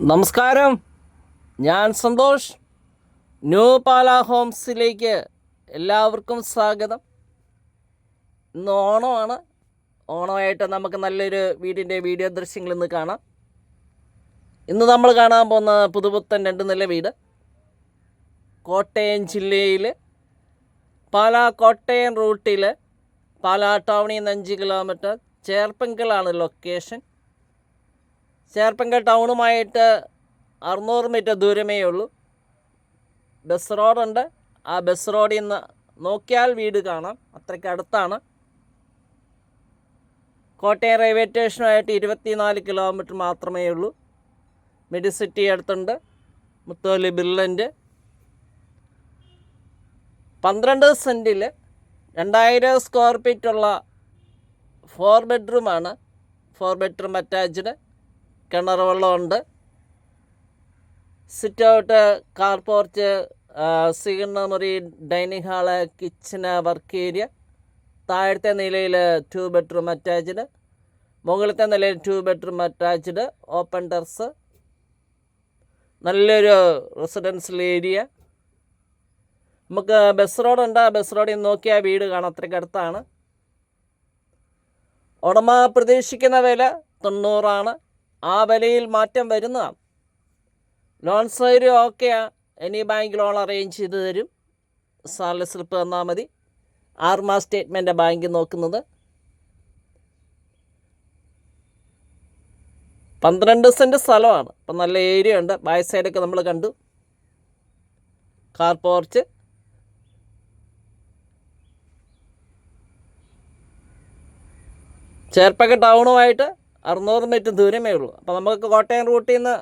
നമസ്കാരം. ഞാൻ സന്തോഷ്. ന്യൂ പാല ഹോംസിലേക്ക് എല്ലാവർക്കും സ്വാഗതം. ഇന്ന് ഓണമാണ്. ഓണമായിട്ട് നമുക്ക് നല്ലൊരു വീടിന്റെ വീഡിയോ ദൃശ്യങ്ങൾ ഇന്ന് കാണാം. ഇന്ന് നമ്മൾ കാണാൻ പോകുന്ന പുതുപുത്തൻ രണ്ട് നില വീട്. കോട്ടയം ജില്ലയിൽ പാലാ കോട്ടയം റൂട്ടിൽ പാലാ ടൗണിൽ നിന്ന് അഞ്ച് കിലോമീറ്റർ ചേർപ്പങ്കലാണ് ലൊക്കേഷൻ ചേർപ്പങ്കൽ ടൗണുമായിട്ട് അറുന്നൂറ് മീറ്റർ ദൂരമേ ഉള്ളൂ. ബസ് റോഡുണ്ട്. ആ ബസ് റോഡിൽ നിന്ന് നോക്കിയാൽ വീട് കാണാം. അത്രയ്ക്ക് അടുത്താണ്. കോട്ടയം റെയിൽവേ സ്റ്റേഷനുമായിട്ട് ഇരുപത്തിനാല് കിലോമീറ്റർ മാത്രമേ ഉള്ളൂ. മെഡിസിറ്റി അടുത്തുണ്ട്. മുത്തോലി ബിർലൻഡ് പന്ത്രണ്ട് സെന്റിൽ രണ്ടായിരം സ്ക്വയർ ഫീറ്റുള്ള ഫോർ ബെഡ്റൂമാണ് ഫോർ ബെഡ്റൂം അറ്റാച്ച്ഡ് കിണർ വെള്ളമുണ്ട്. സിറ്റ് ഔട്ട് കാർ പോർച്ച് സിഗ്ന മുറി dining hall kitchen work area താഴത്തെ നിലയിൽ ടു ബെഡ്റൂം അറ്റാച്ച്ഡ് മുകളിലത്തെ നിലയിൽ two bedroom attached open terrace നല്ലൊരു റെസിഡൻഷ്യൽ ഏരിയ നമുക്ക് ബസ് റോഡുണ്ട് ബസ് റോഡിൽ നോക്കിയാൽ വീട് കാണാം. അത്രയ്ക്ക് അടുത്താണ്. ഉടമ പ്രതീക്ഷിക്കുന്ന വില തൊണ്ണൂറാണ്. ആ വിലയിൽ മാറ്റം വരുന്നതാണ് ലോൺ സൗകര്യം ഓക്കെയാണ് എനി ബാങ്ക് ലോൺ അറേഞ്ച് ചെയ്ത് തരും. സാലറി സ്ലിപ്പ് തന്നാൽ മതി. ആറ് മാസം സ്റ്റേറ്റ്മെന്റ് ബാങ്ക് നോക്കുന്നത്. പന്ത്രണ്ട് സെന്റ് സ്ഥലമാണ്. അപ്പം നല്ല ഏരിയ ഉണ്ട്. ബാക്ക് സൈഡൊക്കെ നമ്മൾ കണ്ടു. കാർ പോർച്ച് ചേർപ്പൊക്കെ ടൗണുമായിട്ട് അറുന്നൂറ് മീറ്റർ ദൂരമേ ഉള്ളൂ. അപ്പോൾ നമുക്ക് കോട്ടയം റൂട്ടിൽ നിന്ന്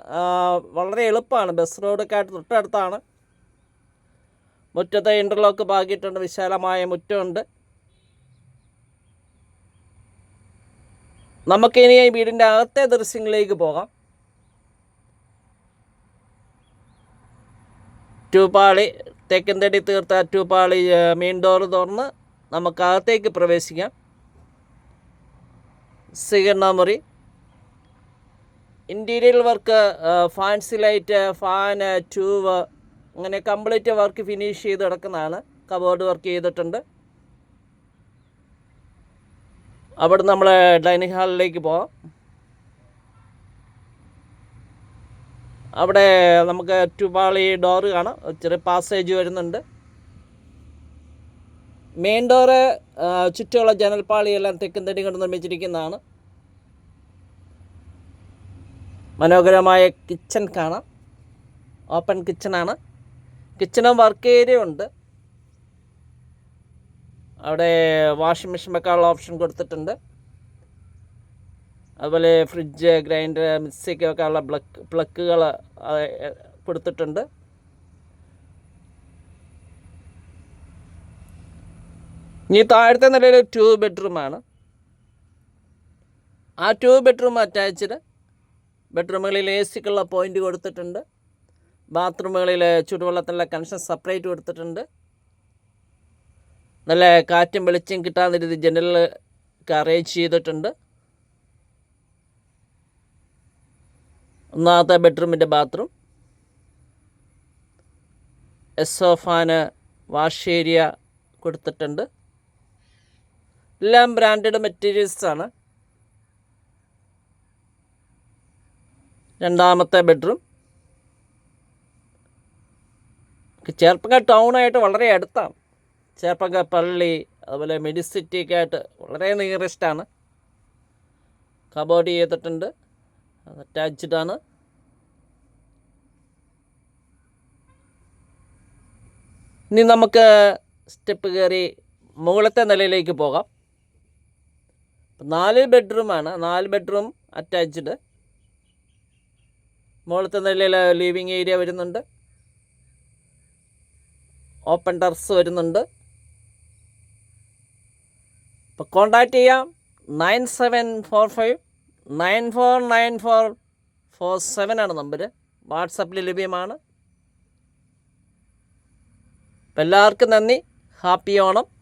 വളരെ എളുപ്പമാണ്. ബസ് റോഡൊക്കെ ആയിട്ട് തൊട്ടടുത്താണ്. മുറ്റത്തെ ഇന്റർലോക്ക് പാകിയിട്ടുണ്ട്. വിശാലമായ മുറ്റമുണ്ട്. നമുക്കിനി ഈ വീടിന്റെ അകത്തെ ദൃശ്യങ്ങളിലേക്ക് പോകാം. ടൂപ്പാളി തെക്കൻതടി തീർത്ത ടൂപ്പാളി മെയിൻ ഡോർ തുറന്ന് നമുക്ക് അകത്തേക്ക് പ്രവേശിക്കാം. സ്വീകരണ മുറി interior work fancy light fan tube അങ്ങനെ കംപ്ലീറ്റ് വർക്ക് ഫിനിഷ് ചെയ്ത് കിടക്കുന്നതാണ് കബോർഡ് വർക്ക് ചെയ്തിട്ടുണ്ട്. അവിടെ നമ്മൾ ഡൈനിങ് ഹാളിലേക്ക് പോവാം. അവിടെ നമുക്ക് ടുപാളി ഡോറ് കാണാം. ചെറിയ പാസേജ് വരുന്നുണ്ട്. മെയിൻ ഡോറ് ചുറ്റുമുള്ള ജനൽപ്പാളിയെല്ലാം തെക്കും തടി കൊണ്ട് നിർമ്മിച്ചിരിക്കുന്നതാണ്. മനോഹരമായ കിച്ചൺ കാണാം. ഓപ്പൺ കിച്ചണാണ്. കിച്ചണും വർക്ക് ഏരിയ ഉണ്ട്. അവിടെ വാഷിംഗ് മെഷീൻ വെക്കാനുള്ള ഓപ്ഷൻ കൊടുത്തിട്ടുണ്ട്. അതുപോലെ ഫ്രിഡ്ജ് ഗ്രൈൻഡർ മിക്സിയൊക്കെ വെക്കാനുള്ള പ്ലക്ക് പ്ലക്കുകൾ കൊടുത്തിട്ടുണ്ട്. ഇനി താഴത്തെ നിലയിൽ ടു ബെഡ്റൂമാണ് ആ ടു ബെഡ്റൂം അറ്റാച്ച്ഡ് ബെഡ്റൂമുകളിൽ എ സിക്കുള്ള പോയിന്റ് കൊടുത്തിട്ടുണ്ട്. ബാത്റൂമുകളിൽ ചുടുവെള്ളത്തിനുള്ള കണക്ഷൻ സെപ്പറേറ്റ് കൊടുത്തിട്ടുണ്ട്. നല്ല കാറ്റും വെളിച്ചം കിട്ടാവുന്ന രീതി ജനലൊക്കെ അറേഞ്ച് ചെയ്തിട്ടുണ്ട്. ഒന്നാമത്തെ ബെഡ്റൂമിന്റെ ബാത്റൂം. എസ് ഫാന് വാഷ് ഏരിയ കൊടുത്തിട്ടുണ്ട്. എല്ലാം ബ്രാൻഡഡ് മെറ്റീരിയൽസ് രണ്ടാമത്തെ ബെഡ്റൂം. ചേർപ്പങ്ക ടൗണായിട്ട് വളരെ അടുത്താണ്. ചേർപ്പങ്ക പള്ളി അതുപോലെ മെഡിസിറ്റിക്കായിട്ട് വളരെ നിയറസ്റ്റാണ് കബോർഡ് ചെയ്തിട്ടുണ്ട്. അറ്റാച്ച്ഡാണ് ഇനി നമുക്ക് സ്റ്റെപ്പ് കയറി മുകളത്തെ നിലയിലേക്ക് പോകാം. നാല് ബെഡ്റൂമാണ് നാല് ബെഡ്റൂം അറ്റാച്ച്ഡ് മുകളിലത്തെ നിലയിൽ ലിവിങ് ഏരിയ വരുന്നുണ്ട്. ഓപ്പൺ ടെറസ് വരുന്നുണ്ട്. ഇപ്പോൾ കോണ്ടാക്ട് ചെയ്യാം. Nine seven four five nine four nine four four seven ആണ് നമ്പർ വാട്സപ്പിൽ ലഭ്യമാണ്. എല്ലാവർക്കും നന്ദി. ഹാപ്പി ഓണം.